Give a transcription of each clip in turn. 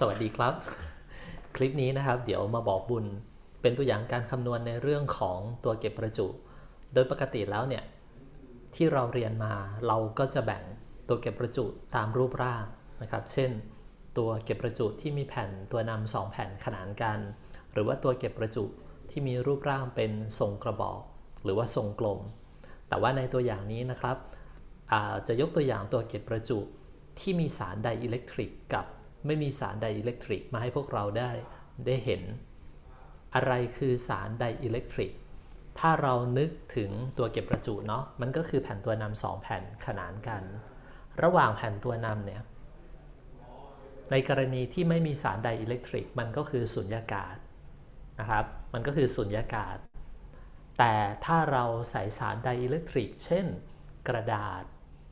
สวัสดีครับ คลิปนี้นะครับ เดี๋ยวมาบอกบุญเป็นตัวอย่างการคำนวณในเรื่องของตัวเก็บประจุ โดยปกติแล้วเนี่ย ที่เราเรียนมาเราก็จะแบ่งตัวเก็บประจุตามรูปร่างนะครับ เช่น ตัวเก็บประจุที่มีแผ่นตัวนำสองแผ่นขนานกัน หรือว่าตัวเก็บประจุที่มีรูปร่างเป็นทรงกระบอก หรือว่าทรงกลม แต่ว่าในตัวอย่างนี้นะครับจะยกตัวอย่างตัวเก็บประจุที่มีสารไดอิเล็กทริกกับ ไม่มีสารไดอิเล็กทริกมาให้พวกเราได้ได้เห็น อะไรคือสารไดอิเล็กทริก ถ้าเรานึกถึงตัวเก็บประจุเนาะมันก็คือแผ่นตัวนำสองแผ่นขนานกัน ระหว่างแผ่นตัวนำเนี่ยในกรณีที่ไม่มีสารไดอิเล็กทริก มันก็คือสุญญากาศนะครับ มันก็คือสุญญากาศ แต่ถ้าเราใส่สารไดอิเล็กทริก เช่น กระดาษ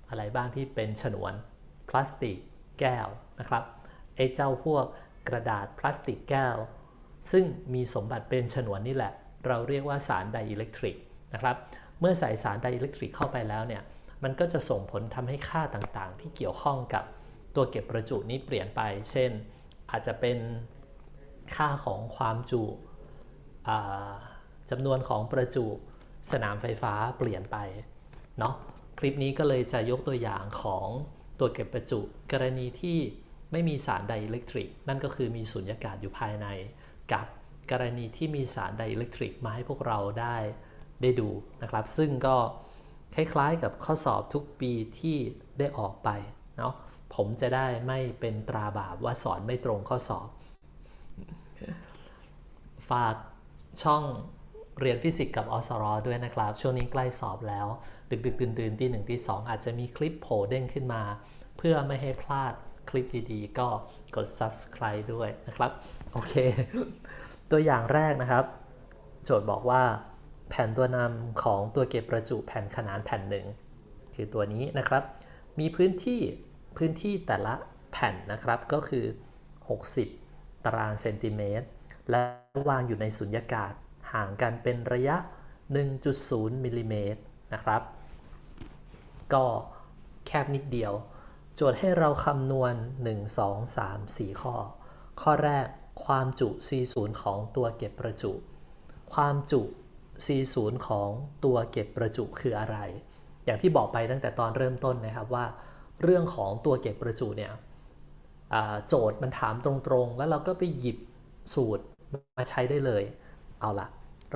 อะไรบ้างที่เป็นฉนวน พลาสติก แก้วนะครับ ไอ้เจ้าพวกกระดาษพลาสติกแก้ว ซึ่งมีสมบัติเป็นฉนวนนี่แหละ เราเรียกว่าสารไดอิเล็กทริกนะครับเมื่อใส่สารไดอิเล็กทริกเข้าไปแล้วเนี่ยมันก็จะส่งผลทำให้ค่าต่างๆ ที่เกี่ยวข้องกับตัวเก็บประจุนี้เปลี่ยนไป เช่น อาจจะเป็นค่าของความจุอ่าจำนวนของประจุสนามไฟฟ้าเปลี่ยนไปเนาะคลิปนี้ก็เลยจะยกตัวอย่างของตัวเก็บประจุกรณีที่ ไม่มีสารไดอิเล็กทริก นั่นก็คือมีสุญญากาศอยู่ภายใน กับกรณีที่มีสารไดอิเล็กทริกมาให้พวกเราได้ได้ดูนะครับ ซึ่งก็คล้ายๆกับข้อสอบทุกปีที่ได้ออกไปเนาะผมจะได้ไม่เป็นตราบาปว่าสอนไม่ตรงข้อสอบ ฝากช่องเรียนฟิสิกส์กับอสรด้วยนะครับ ช่วงนี้ใกล้สอบแล้ว ดึกๆดื่นๆที่หนึ่งที่สองอาจจะมีคลิปโผล่เด้งขึ้นมา เพื่อไม่ให้พลาด ลิปดีๆ ก็กด subscribe ด้วยนะครับ โอเค ตัวอย่างแรกนะครับ โจทย์บอกว่า แผ่นตัวนำของตัวเก็บประจุแผ่นขนานแผ่นหนึ่ง คือตัวนี้นะครับ มีพื้นที่พื้นที่แต่ละแผ่นนะครับก็คือ 60 ตารางเซนติเมตร และวางอยู่ในสุญญากาศห่างกันเป็นระยะ 1.0มิลลิเมตรนะครับ ก็แคบนิดเดียว โจทย์ให้เราคำนวณ 1 2 3 4 ข้อ ข้อแรกความจุ C0 ของตัวเก็บประจุ ความจุ C0 ของตัวเก็บประจุคืออะไร อย่างที่บอกไปตั้งแต่ตอนเริ่มต้นนะครับว่า เรื่องของตัวเก็บประจุเนี่ยโจทย์มันถามตรงๆ แล้วเราก็ไปหยิบสูตรมาใช้ได้เลย เอาละ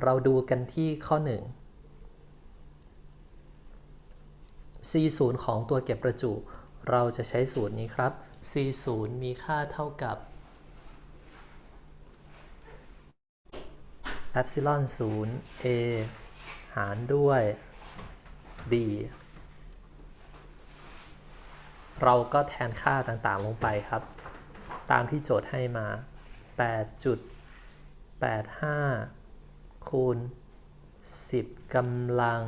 เราดูกันที่ข้อ 1 C0 ของตัวเก็บประจุ เราจะใช้สูตรนี้ครับ C0 มีค่าเท่ากับ epsilon 0 a หารด้วย d เราก็แทนค่าต่างๆลงไปครับ ตามที่โจทย์ให้มา 8.85 คูณ 10กำลัง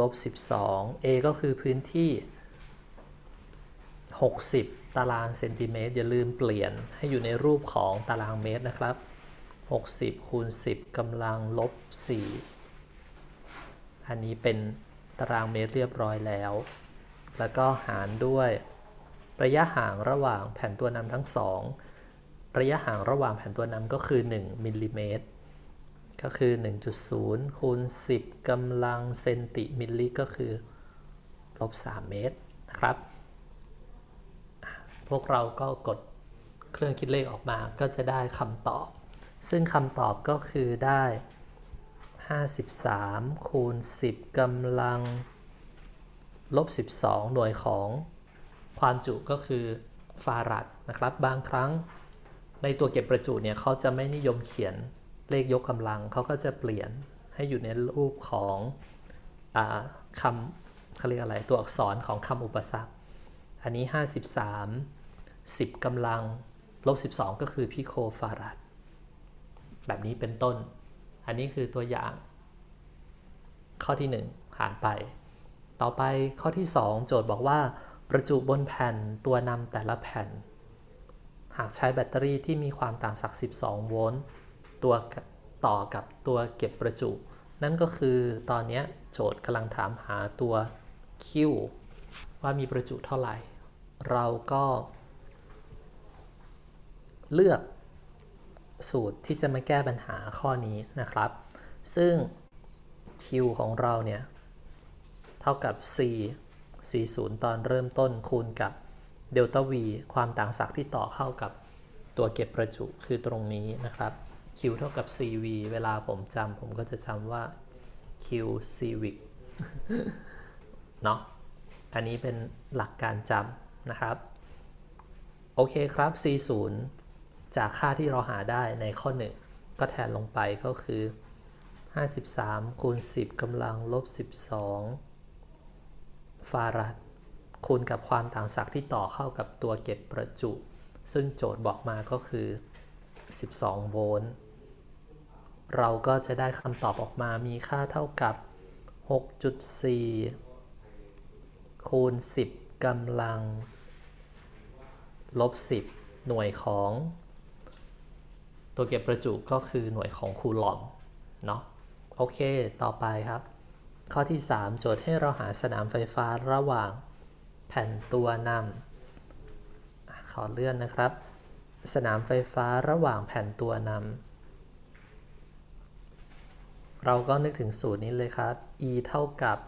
ลบ 12 a ก็คือพื้นที่ 60 ตารางเซนติเมตรอย่าลืมเปลี่ยนให้อยู่ในรูปของตารางเมตรนะครับ 60คูณ10กำลังลบ 4 อันนี้เป็นตารางเมตรเรียบร้อยแล้ว แล้วก็หารด้วยระยะห่างระหว่างแผ่นตัวนำทั้งสองระยะห่างระหว่างแผ่นตัวนำก็คือ 1มิลลิเมตรก็คือ 1.0คูณ10กำลังเซนติมิลลิก็คือลบ3เมตรนะครับ พวกเราก็กดเครื่องคิดเลขออกมาก็จะได้คำตอบ ซึ่งคำตอบก็คือได้ 53 คูณ 10กำลังลบ 12 หน่วยของความจุก็คือฟารัดนะครับ บางครั้งในตัวเก็บประจุเนี่ยเขาจะไม่นิยมเขียนเลขยกกำลัง เขาก็จะเปลี่ยนให้อยู่ในรูปของอคำเขาเรียกอะไรตัวอักษรของคำอุปสรรค อันนี้ 53 10กำลังลบ 12 ก็คือพิโคฟารัดแบบนี้เป็นต้น อันนี้คือตัวอย่าง ข้อที่ 1 ผ่านไป ต่อไปข้อที่ 2 โจทย์บอกว่า ประจุบนแผ่นตัวนำแต่ละแผ่น หากใช้แบตเตอรี่ที่มีความต่างศักย์12 โวลต์ตัวต่อกับตัวเก็บประจุ นั่นก็คือตอนนี้โจทย์กำลังถามหาตัว Q ว่ามีประจุเท่าไหร่ เราก็ เลือกสูตรที่จะมาแก้ปัญหาข้อนี้นะครับ ซึ่ง q ของเราเนี่ย เท่ากับ c c 0ตอนเริ่มต้นคูณกับเดลต้า v ความต่างศักย์ที่ต่อเข้ากับตัวเก็บประจุคือตรงนี้นะครับ q เท่ากับ cv เวลาผมจำผมก็จะจำว่า q civic เนาะอันนี้เป็นหลักการจำนะครับ โอเคครับ c 0 จากค่าที่เราหาได้ในข้อ 1 ก็แทนลงไปก็คือ 53 คูณ 10กำลังลบ 12 ฟาราดคูณกับความต่างศักย์ที่ต่อเข้ากับตัวเก็บประจุ ซึ่งโจทย์บอกมาก็คือ 12 โวลต์เราก็จะได้คำตอบออกมามีค่าเท่ากับ 6.4 คูณ 10กำลัง ลบ 10 หน่วยของ ตัวเก็บประจุก็คือหน่วยของคูลอมเนาะโอเค ต่อไปครับ ข้อที่ 3 โจทย์ให้เราหาสนามไฟฟ้าระหว่างแผ่นตัวนำขอเลื่อนนะครับ สนามไฟฟ้าระหว่างแผ่นตัวนำเราก็นึกถึงสูตรนี้เลยครับ E เท่ากับ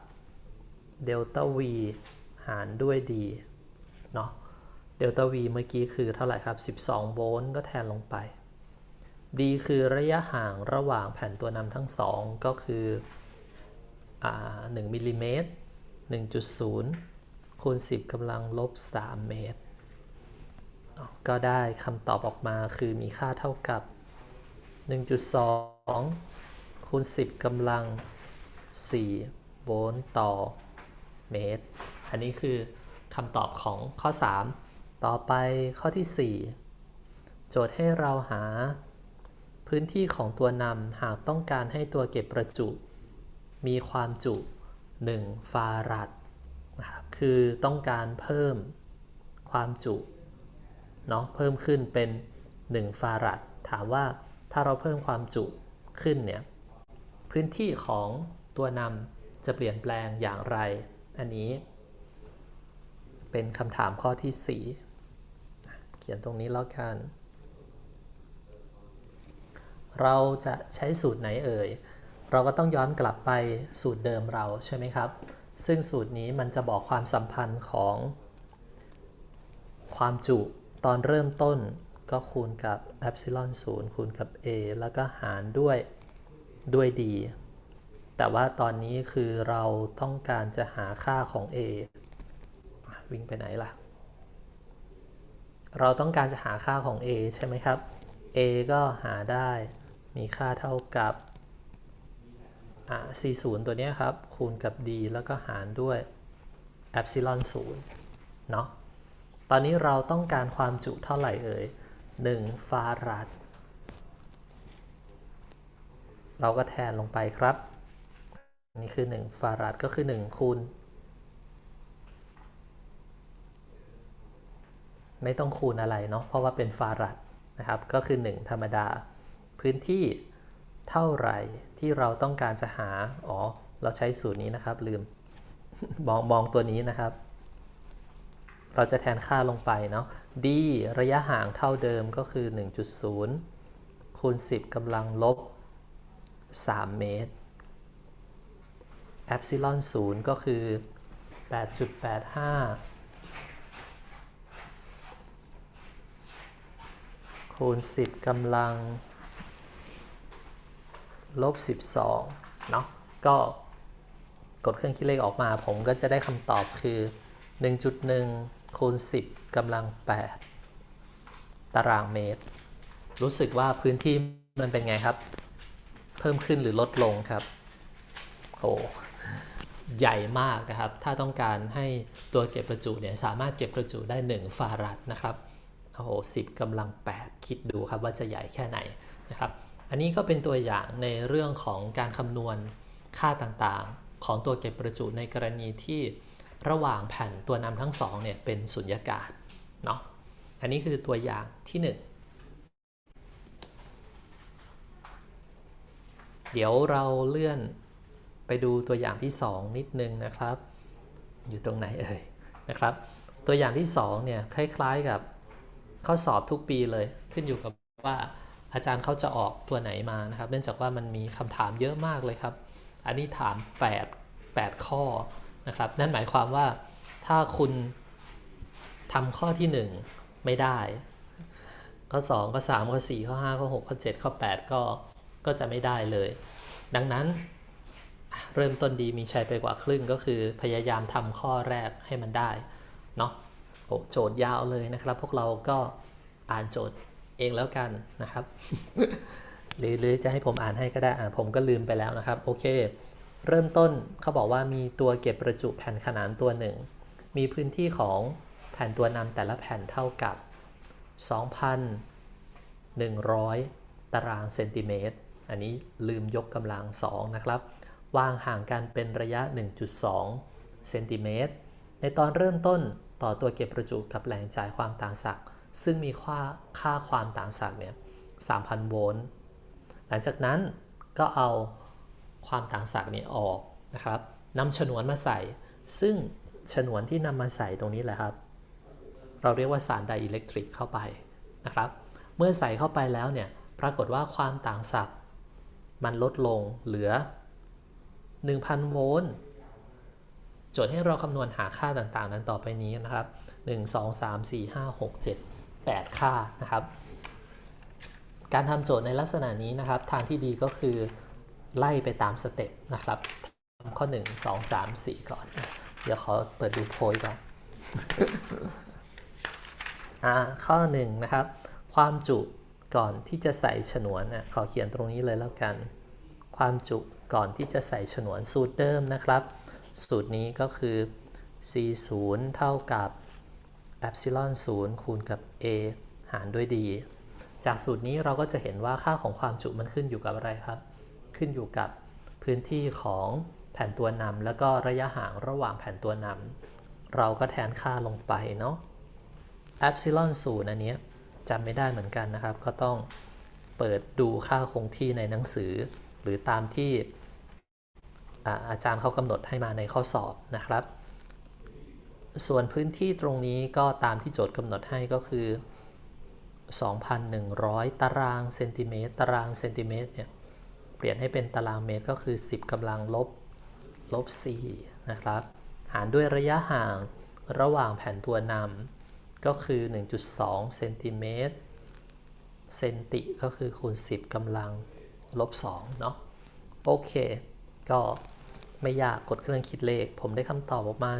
เดลต้า V หารด้วย D เนาะเดลต้า V เมื่อกี้คือเท่าไหร่ครับ 12 โวลต์ก็แทนลงไป D คือระยะห่างระหว่างแผ่นตัวนำทั้งสองก็คืออ่า1มิลลิเมตร1.0 คูณ 10กำลังลบ 3 เมตร ก็ได้คำตอบออกมาคือมีค่าเท่ากับ 1.2 คูณ 10กำลัง 4 โวลต์ต่อเมตร อันนี้คือคำตอบของข้อ 3 ต่อไปข้อที่ 4 โจทย์ให้เราหา พื้นที่ของตัวนำหากต้องการให้ตัวเก็บประจุ มีความจุ 1 ฟาราดนะครับคือต้องการเพิ่มความจุเนาะเพิ่มขึ้นเป็น 1 ฟาราดถามว่าถ้าเราเพิ่มความจุขึ้นเนี่ยพื้นที่ของตัวนำจะเปลี่ยนแปลงอย่างไร อันนี้ เป็นคำถามข้อที่ 4 เขียนตรงนี้แล้วกัน เราจะใช้สูตรไหนเอ่ย เราก็ต้องย้อนกลับไปสูตรเดิมเราใช่ไหมครับ ซึ่งสูตรนี้มันจะบอกความสัมพันธ์ของ ความจุตอนเริ่มต้นก็คูณกับ epsilon 0คูณกับ a แล้วก็หารด้วยด้วย d แต่ว่าตอนนี้คือเราต้องการจะหาค่าของ a อะวิ่งไปไหนล่ะ เราต้องการจะหาค่าของ a ใช่ไหมครับ a ก็หาได้ มีค่าเท่ากับอ่า c 0ตัวนี้ครับ คูณกับ d แล้วก็หารด้วย epsilon 0เนาะตอนนี้เราต้องการความจุเท่าไหร่เอ่ย 1 ฟาราดเราก็แทนลงไปครับ นี่คือ 1 ฟาราดก็คือ 1 คูณ ไม่ต้องคูณอะไรเนาะเพราะว่าเป็นฟาราดนะครับ ก็คือ 1 ธรรมดา พื้นที่เท่าไหร่ที่เราต้องการจะหา อ๋อ เราใช้สูตรนี้นะครับ ลืม มองมองตัวนี้นะครับ เราจะแทนค่าลงไปเนาะ d ระยะห่างเท่าเดิมก็คือ 1.0 คูณ 10กำลังลบ 3 เมตร epsilon 0ก็คือ 8.85 คูณ 10กำลัง ลบ 12 เนาะก็กดเครื่องคิดเลขออกมา ผมก็จะได้คำตอบคือ 1.1คูณ10กำลัง 8 ตารางเมตร รู้สึกว่าพื้นที่มันเป็นไงครับ เพิ่มขึ้นหรือลดลงครับโอ้ใหญ่มากนะครับ ถ้าต้องการให้ตัวเก็บประจุเนี่ยสามารถเก็บประจุได้ 1 ฟาราดนะครับ โอ้โห10กำลัง 8 คิดดูครับว่าจะใหญ่แค่ไหนนะครับ อันนี้ก็เป็นตัวอย่างในเรื่องของการคำนวณค่าต่างๆ ของตัวเก็บประจุในกรณีที่ระหว่างแผ่นตัวนำทั้งสองเนี่ยเป็นสุญญากาศเนาะอันนี้คือตัวอย่างที่ 1เดี๋ยวเราเลื่อนไปดูตัวอย่างที่ 2 นิดนึงนะครับ อยู่ตรงไหนเอ่ยนะครับ ตัวอย่างที่2เนี่ยคล้ายๆกับข้อสอบทุกปีเลยขึ้นอยู่กับว่า อาจารย์เขาจะออกตัวไหนมานะครับ เนื่องจากว่ามันมีคำถามเยอะมากเลยครับ อันนี้ถาม 8 8 ข้อนะครับ นั่นหมายความว่าถ้าคุณทำข้อที่ 1 ไม่ได้ ข้อ 2 ข้อ 3 ข้อ 4 ข้อ 5 ข้อ 6 ข้อ 7 ข้อ 8 ก็ก็จะไม่ได้เลย ดังนั้นเริ่มต้นดีมีชัยไปกว่าครึ่งก็คือพยายามทำข้อแรกให้มันได้เนาะโอ้โจทย์ยาวเลยนะครับ พวกเราก็อ่านโจทย์ เองแล้วกันนะครับ หรือหรือจะให้ผมอ่านให้ก็ได้อ่าผมก็ลืมไปแล้วนะครับ โอเค เริ่มต้นเขาบอกว่ามีตัวเก็บประจุแผ่นขนานตัวหนึ่ง มีพื้นที่ของแผ่นตัวนำแต่ละแผ่นเท่ากับ 2,100 ตารางเซนติเมตร อันนี้ลืมยกกำลัง2นะครับ วางห่างกันเป็นระยะ 1.2 เซนติเมตร ในตอนเริ่มต้นต่อตัวเก็บประจุกับแหล่งจ่ายความต่างศักย์ ซึ่งมีค่าค่าความต่างศักย์เนี่ย3,000 โวลต์ หลังจากนั้นก็เอาความต่างศักย์นี้ออกนะครับนำฉนวนมาใส่ ซึ่งฉนวนที่นำมาใส่ตรงนี้แหละครับ เราเรียกว่าสารไดอิเล็กทริกเข้าไปนะครับ เมื่อใส่เข้าไปแล้วเนี่ย ปรากฏว่าความต่างศักย์มันลดลงเหลือ 1,000 โวลต์ โจทย์ให้เราคำนวณหาค่าต่างๆ นั้นต่อไปนี้นะครับ 1 2 3 4 5 6 7 8 ค่านะครับ การทำโจทย์ในลักษณะนี้นะครับ ทางที่ดีก็คือไล่ไปตามสเต็ปนะครับทำข้อ 1 2 3 4 ก่อน เดี๋ยวขอเปิดดูโพยก่อนอ่าข้อ 1 นะครับ ความจุก่อนที่จะใส่ฉนวนนะขอเขียนตรงนี้เลยแล้วกัน ความจุก่อนที่จะใส่ฉนวนสูตรเดิมนะครับ สูตรนี้ก็คือ c 0เท่ากับ epsilon 0คูณกับ a หารด้วย d จากสูตรนี้เราก็จะเห็นว่าค่าของความจุมันขึ้นอยู่กับอะไรครับ ขึ้นอยู่กับพื้นที่ของแผ่นตัวนำแล้วก็ระยะห่างระหว่างแผ่นตัวนำเราก็แทนค่าลงไปเนาะ epsilon 0อันนี้จำไม่ได้เหมือนกันนะครับ ก็ต้องเปิดดูค่าคงที่ในหนังสือ หรือตามที่อาอาจารย์เขากำหนดให้มาในข้อสอบนะครับ ส่วนพื้นที่ตรงนี้ก็ตามที่โจทย์กำหนดให้ก็คือ 2,100 ตารางเซนติเมตร ตารางเซนติเมตรเนี่ย เปลี่ยนให้เป็นตารางเมตรก็คือ 10กำลังลบลบ4นะครับ หารด้วยระยะห่างระหว่างแผ่นตัวนำก็คือ 1.2เซนติเมตรเซนติก็คือคูณ 10กำลังลบ2เนาะโอเค ก็ไม่ยากกดเครื่องคิดเลข ผมได้คำตอบออกมา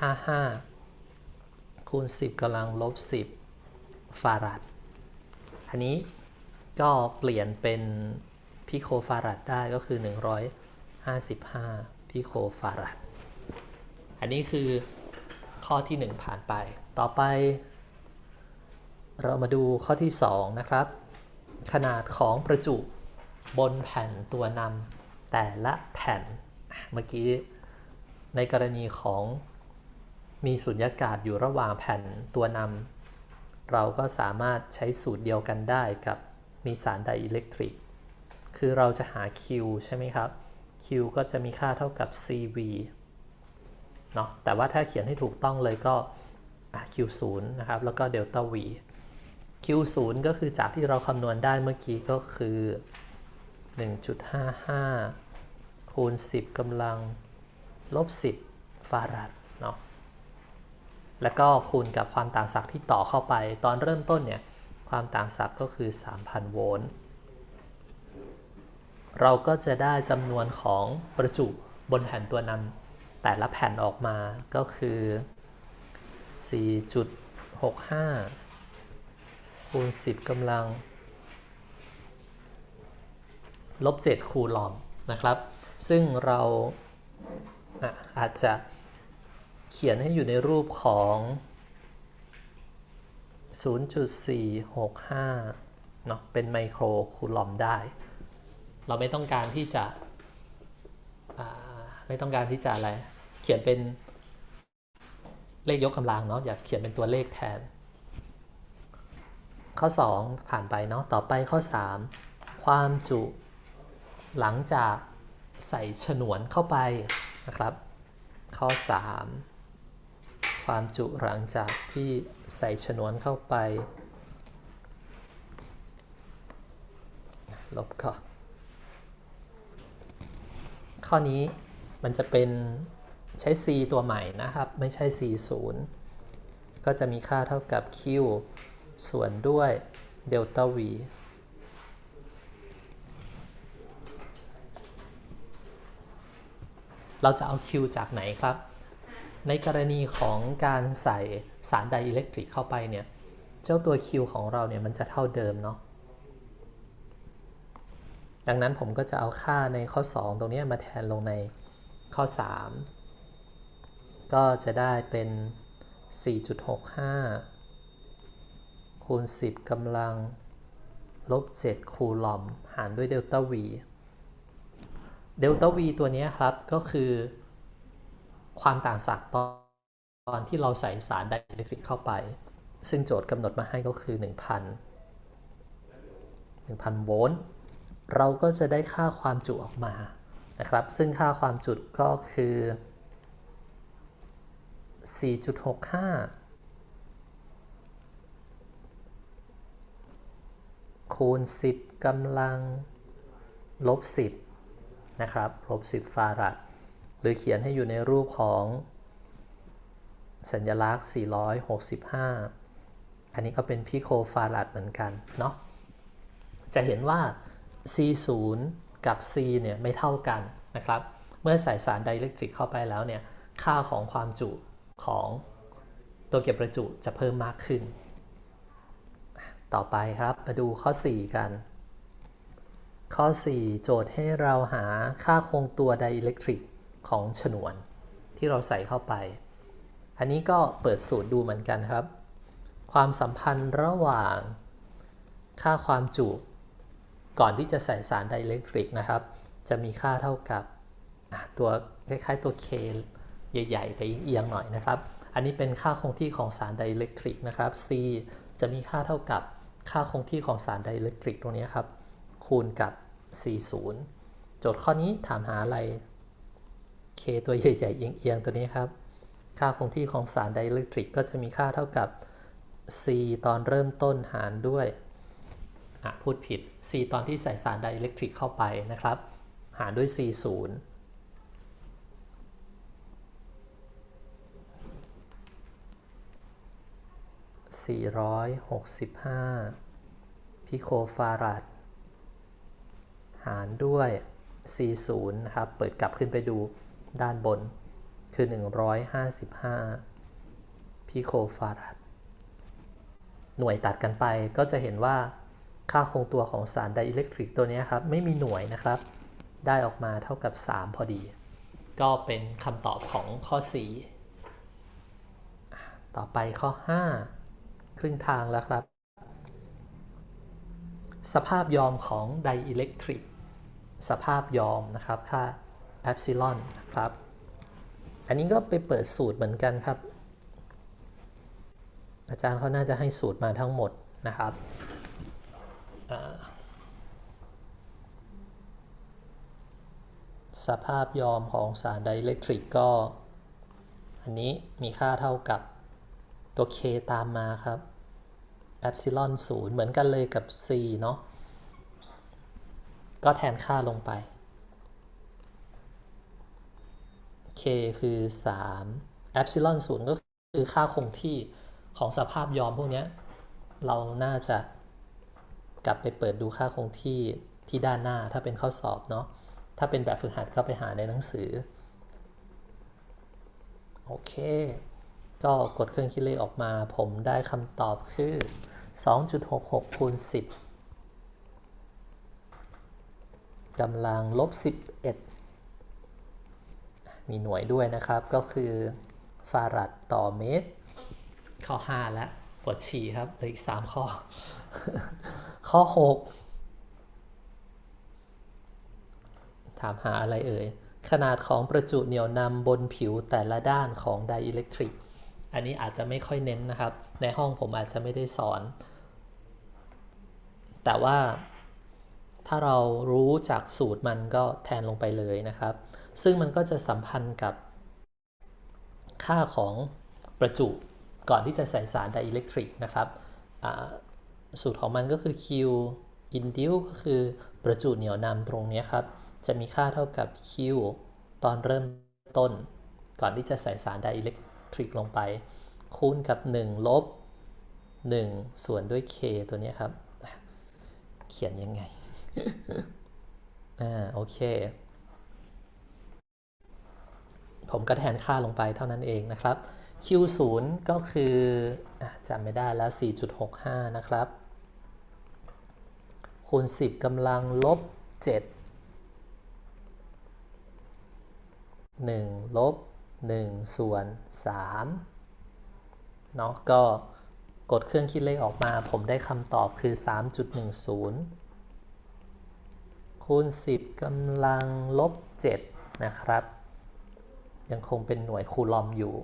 55 คูณ 10กำลังลบ 10 ฟาราดอันนี้ก็เปลี่ยนเป็นพิโคฟาราดได้ก็คือ 155 พิโคฟาราดอันนี้คือข้อที่ 1 ผ่านไป ต่อไป เรามาดูข้อที่ 2 นะครับ ขนาดของประจุบนแผ่นตัวนำแต่ละแผ่น เมื่อกี้ในกรณีของ มีสุญญากาศอยู่ระหว่างแผ่นตัวนำเราก็สามารถใช้สูตรเดียวกันได้กับมีสารไดอิเล็กทริก คือเราจะหา Q ใช่ไหมครับ Q ก็จะมีค่าเท่ากับ CV เนาะแต่ว่าถ้าเขียนให้ถูกต้องเลยก็ Q0 นะครับ แล้วก็เดลต้า V Q0 ก็คือจากที่เราคำนวณได้เมื่อกี้ก็คือ 1.55 คูณ 10กำลัง ลบ 10 ฟาราด แล้วก็คูณกับความต่างศักย์ที่ต่อเข้าไป ตอนเริ่มต้นเนี่ยความต่างศักย์ก็คือ 3,000 โวลต์ เราก็จะได้จำนวนของประจุบนแผ่นตัวนำแต่ละแผ่นออกมาก็คือ 4.65 คูณ 10กำลัง ลบ 7 คูลอมนะครับ ซึ่งเราออาจจะ เขียนให้อยู่ในรูปของ 0.465 เนาะเป็นไมโครคูลอมได้ เราไม่ต้องการที่จะไม่ต้องการที่จะอะไร เขียนเป็นเลขยกกำลังเนาะอยากเขียนเป็นตัวเลขแทน ข้อ 2 ผ่านไปเนาะต่อไปข้อ 3 ความจุหลังจากใส่ฉนวนเข้าไปนะครับ ข้อ 3 ความจุหลังจากที่ใส่ฉนวนเข้าไป ลบก่อนข้อนี้มันจะเป็นใช้ c ตัวใหม่นะครับ ไม่ใช่ c 0ก็จะมีค่าเท่ากับ q ส่วนด้วยเดลต้า v เราจะเอา Q จากไหนครับ ในกรณีของการใส่สารไดอิเล็กทริกเข้าไปเนี่ย เจ้าตัว Q ของเราเนี่ยมันจะเท่าเดิมเนาะ ดังนั้นผมก็จะเอาค่าในข้อ 2 ตรงนี้มาแทนลงในข้อ 3 ก็จะได้เป็น 4.65 คูณ 10กำลังลบ 7 คูลอม หารด้วยเดลต้า V เดลต้า V ตัวนี้ครับก็คือ ความต่างศักย์ตอนตอนที่เราใส่สารไดอิเล็กทริกเข้าไป ซึ่งโจทย์กำหนดมาให้ก็คือ 1,000 1,000 โวลต์ เราก็จะได้ค่าความจุออกมานะครับ ซึ่งค่าความจุก็คือ 4.65 คูณ 10กำลังลบ 10 นะครับ ลบ 10 ฟาราด หรือเขียนให้อยู่ในรูปของสัญลักษณ์ 465 อันนี้ก็เป็นพิโคฟาราดเหมือนกันเนาะ จะเห็นว่า C0 กับ C เนี่ยไม่เท่ากันนะครับ เมื่อใส่สารไดอิเล็กทริกเข้าไปแล้วเนี่ย ค่าของความจุของตัวเก็บประจุจะเพิ่มมากขึ้น ต่อไปครับมาดูข้อ 4 กัน ข้อ 4 โจทย์ให้เราหาค่าคงตัวไดอิเล็กทริก ของฉนวนที่เราใส่เข้าไป อันนี้ก็เปิดสูตรดูเหมือนกันครับ ความสัมพันธ์ระหว่างค่าความจุก่อนที่จะใส่สารไดอิเล็กทริกนะครับ จะมีค่าเท่ากับตัวคล้ายๆตัว K ใหญ่ๆแต่เอียงหน่อยนะครับ อันนี้เป็นค่าคงที่ของสารไดอิเล็กทริกนะครับ C จะมีค่าเท่ากับค่าคงที่ของสารไดอิเล็กทริกตรงนี้ครับ คูณกับ 40 โจทย์ข้อนี้ถามหาอะไร K ตัวใหญ่ๆเอียงๆ ตัวนี้ครับ ค่าคงที่ของสารไดอิเล็กทริกก็จะมีค่าเท่ากับ C ตอนเริ่มต้นหารด้วยพูดผิด C ตอนที่ใส่สารไดอิเล็กทริกเข้าไปนะครับ หารด้วย C 0 465พิโคฟาราดหารด้วย C0 นะครับ เปิดกลับขึ้นไปดู ด้านบน คือ 155 พิโคฟาราดหน่วยตัดกันไปก็จะเห็นว่าค่าคงตัวของสารไดอิเล็กทริกตัวนี้ครับ ไม่มีหน่วยนะครับ ได้ออกมาเท่ากับ 3 พอดี ก็เป็นคำตอบของข้อ 4 ต่อไปข้อ 5 ครึ่งทางแล้วครับ สภาพยอมของไดอิเล็กทริกสภาพยอมนะครับค่า แอปซิลอนนะครับ อันนี้ก็ไปเปิดสูตรเหมือนกันครับ อาจารย์เขาน่าจะให้สูตรมาทั้งหมดนะครับสภาพยอมของสารไดอิเล็กทริกก็ อันนี้มีค่าเท่ากับตัว k ตามมาครับแอปซิลอน0เหมือนกันเลยกับ c เนาะก็แทนค่าลงไป k คือ3แอปซิลอน0ก็คือค่าคงที่ของสภาพยอมพวกนี้เราน่าจะกลับไปเปิดดูค่าคงที่ที่ด้านหน้าถ้าเป็นข้อสอบเนาะถ้าเป็นแบบฝึกหัดก็ไปหาในหนังสือ โอเค ก็กดเครื่องคิดเลขออกมา ผมได้คำตอบคือ 2.66คูณ10กำลังลบ 11 มีหน่วยด้วยนะครับ ก็คือฟารัดต่อเมตร ข้อ 5 แล้วปวดฉี่ครับเหลืออีก 3 ข้อ ข้อ 6 ถามหาอะไรเอ่ย ขนาดของประจุเหนี่ยวนำบนผิวแต่ละด้านของไดอิเล็กทริก อันนี้อาจจะไม่ค่อยเน้นนะครับ ในห้องผมอาจจะไม่ได้สอน แต่ว่าถ้าเรารู้จากสูตรมันก็แทนลงไปเลยนะครับ ซึ่งมันก็จะสัมพันธ์กับค่าของประจุก่อนที่จะใส่สารไดอิเล็กทริกนะครับสูตรของมันก็คือ Q induce ก็คือประจุเหนี่ยวนำตรงนี้ครับ จะมีค่าเท่ากับ Q ตอนเริ่มต้น ก่อนที่จะใส่สารไดอิเล็กทริกลงไป คูณกับ 1 ลบ 1 ส่วนด้วย K ตัวนี้ครับ เขียนยังไง อ่า โอเค ผมก็แทนค่าลงไปเท่านั้นเองนะครับ Q0 ก็คืออจำไม่ได้แล้ว 4.65 นะครับ คูณ 10กำลังลบ 7 1 ลบ 1 ส่วน 3 เนาะก็กดเครื่องคิดเลขออกมา ผมได้คำตอบคือ 3.10 คูณ 10กำลังลบ 7 นะครับ ยังคงเป็นหน่วยคูลอมอยู่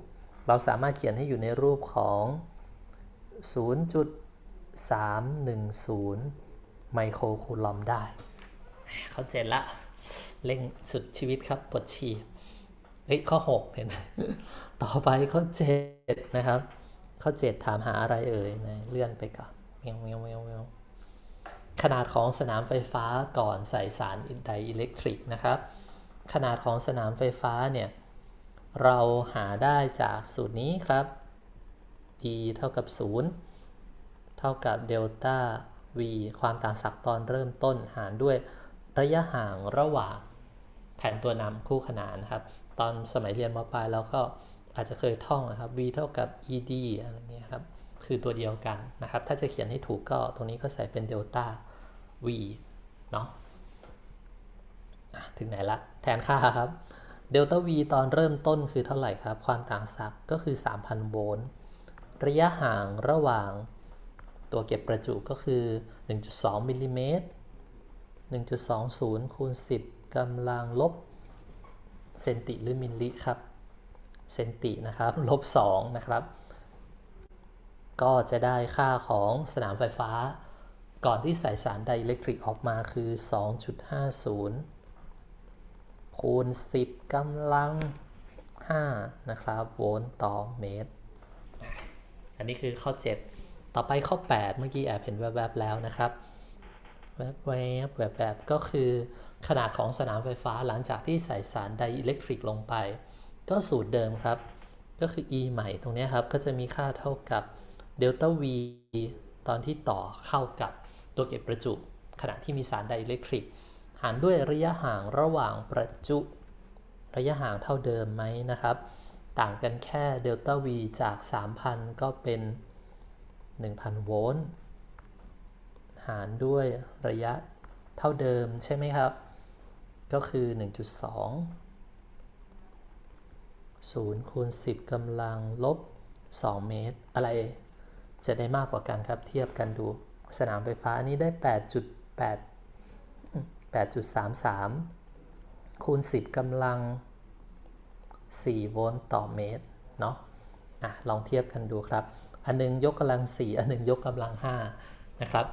เราสามารถเขียนให้อยู่ในรูปของ 0.310 ไมโครคูลอมได้ เข้าใจละ เร่งสุดชีวิตครับปวดฉี่เฮ้ยข้อ 6 เห็นไหมต่อไปข้อ 7 นะครับ ข้อ 7 ถามหาอะไรเอ่ยนะเลื่อนไปก่อนเมียวเมียวเมียวเมียวขนาดของสนามไฟฟ้าก่อนใส่สารไดอิเล็กทริกนะครับ ขนาดของสนามไฟฟ้าเนี่ย เราหาได้จากสูตรนี้ครับ E เท่ากับ 0 เท่ากับเดลต้า V ความต่างศักย์ตอนเริ่มต้นหารด้วยระยะห่างระหว่างแผนตัวนำคู่ขนานนะครับ ตอนสมัยเรียนมปลายเราก็อาจจะเคยท่องนะครับ V เท่ากับ ED อะไรเงี้ยครับ คือตัวเดียวกันนะครับ ถ้าจะเขียนให้ถูกก็ตรงนี้ก็ใส่เป็นเดลต้า V เนาะอะถึงไหนละ แทนค่าครับ เดลต้า V ตอนเริ่มต้นคือเท่าไหร่ครับ ความต่างศักย์ก็คือ 3,000 โวลต์ ระยะห่างระหว่างตัวเก็บประจุก็คือ 1.2 มิลลิเมตร 1.20 คูณ 10 กำลังลบ เซนติหรือมิลลิครับ เซนตินะครับ ลบ 2 นะครับ ก็จะได้ค่าของสนามไฟฟ้า ก่อนที่ใส่สารไดอิเล็กทริกออกมาคือ 2.50 คูณ 10กำลัง 5 นะครับโวลต์ต่อเมตร อันนี้คือข้อ 7 ต่อไปข้อ 8 เมื่อกี้แอบเห็นแวบๆแล้วนะครับแวบๆแวบๆก็คือขนาดของสนามไฟฟ้าหลังจากที่ใส่สารไดอิเล็กทริกลงไป ก็สูตรเดิมครับ ก็คือ E ใหม่ตรงนี้ครับ ก็จะมีค่าเท่ากับเดลต้า V ตอนที่ต่อเข้ากับตัวเก็บประจุ ขณะที่มีสารไดอิเล็กทริก หารด้วยระยะห่างระหว่างประจุ ระยะห่างเท่าเดิมไหมนะครับ ต่างกันแค่เดลต้า V จาก 3,000 ก็เป็น 1,000 โวลต์ หารด้วยระยะเท่าเดิมใช่ไหมครับ ก็คือ 1.2 0คูณ10กำลังลบ 2 เมตร อะไรจะได้มากกว่ากันครับ เทียบกันดู สนามไฟฟ้านี้ได้ 8.8 8.33 คูณ 10กำลัง 4 โวลต์ต่อเมตร เนาะอะลองเทียบกันดูครับ อันหนึงยกกำลัง 4 อันหนึงยกกำลัง 5 นะครับ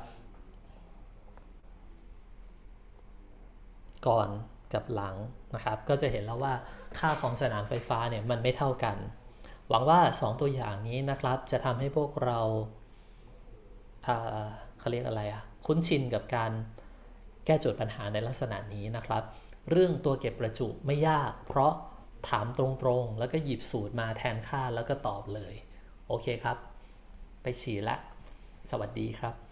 ก่อนกับหลังนะครับ ก็จะเห็นแล้วว่าค่าของสนามไฟฟ้าเนี่ยมันไม่เท่ากัน หวังว่า 2 ตัวอย่างนี้นะครับ จะทำให้พวกเราเอ่อเขาเรียกอะไรอะคุ้นชินกับการ แก้โจทย์ปัญหาในลักษณะนี้นะครับ เรื่องตัวเก็บประจุไม่ยาก เพราะถามตรงๆ แล้วก็หยิบสูตรมาแทนค่าแล้วก็ตอบเลย โอเคครับ ไปฉี่ละ สวัสดีครับ